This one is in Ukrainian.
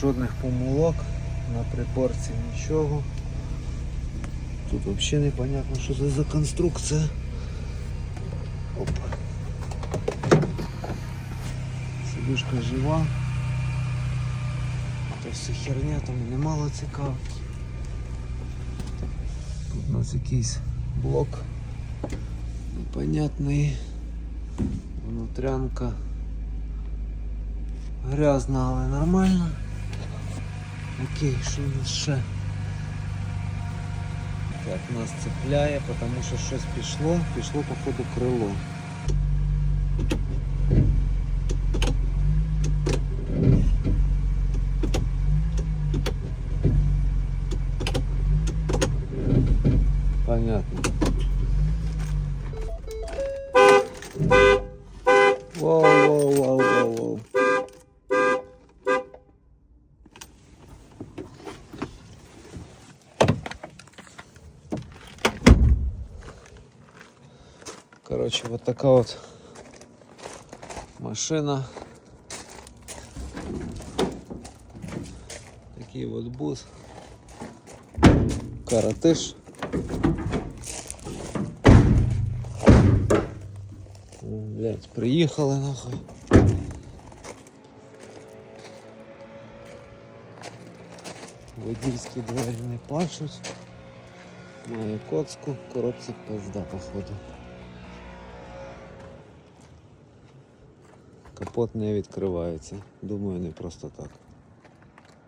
Жодних помилок, на приборці нічого. Тут взагалі непонятно, що це за конструкція. Оп. Сидушка жива. Це все херня, там немало цікаво. Тут у нас якийсь блок непонятний. Внутрянка грязна, але нормально. Окей, що у нас ще? Так, нас цепляє, тому що щось пішло, пішло походу крило. Понятно. Короче, вот такая вот машина. Такий вот бус. Каратиш. Блять, приїхали нахуй. Водійські двері не пашуть. Має коцку, пизда, походу. Капот не відкривається. Думаю, не просто так.